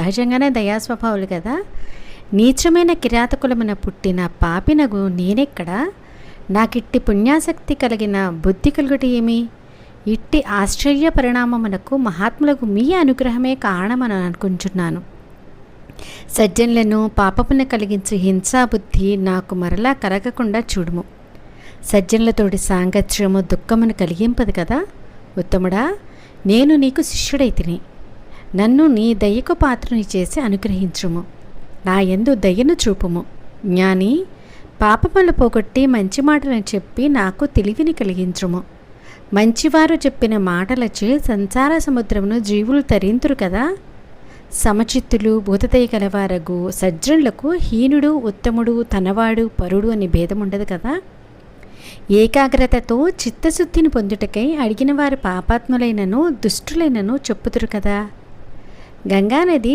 సహజంగానే దయాస్వభావులు కదా? నీచమైన కిరాతకులమున పుట్టిన పాపినగు నేనెక్కడ? నాకిట్టి పుణ్యాసక్తి కలిగిన బుద్ధి కలుగుట ఏమి? ఇట్టి ఆశ్చర్య పరిణామమునకు మహాత్ములకు మీ అనుగ్రహమే కారణమని అనుకుంటున్నాను. సజ్జనులను పాపపున కలిగించే హింసా బుద్ధి నాకు మరలా కలగకుండా చూడుము. సజ్జనులతోటి సాంగత్యము దుఃఖమును కలిగింపదు కదా? ఉత్తముడా నేను నీకు శిష్యుడైతిని. నన్ను నీ దయ్యకు పాత్రని చేసి అనుగ్రహించుము. నా యందు దయ్యను చూపుము. జ్ఞాని పాపములు పోగొట్టి మంచి మాటలను చెప్పి నాకు తెలివిని కలిగించుము. మంచివారు చెప్పిన మాటలచే సంసార సముద్రమును జీవులు తరింతురు కదా. సమచిత్తులు భూతదయ కలవారగు సజ్జనులకు హీనుడు ఉత్తముడు తనవాడు పరుడు అని భేదం ఉండదు కదా. ఏకాగ్రతతో చిత్తశుద్ధిని పొందుటకై అడిగిన వారి పాపాత్ములైనను దుష్టులైనను చెప్పుతురు కదా. గంగానది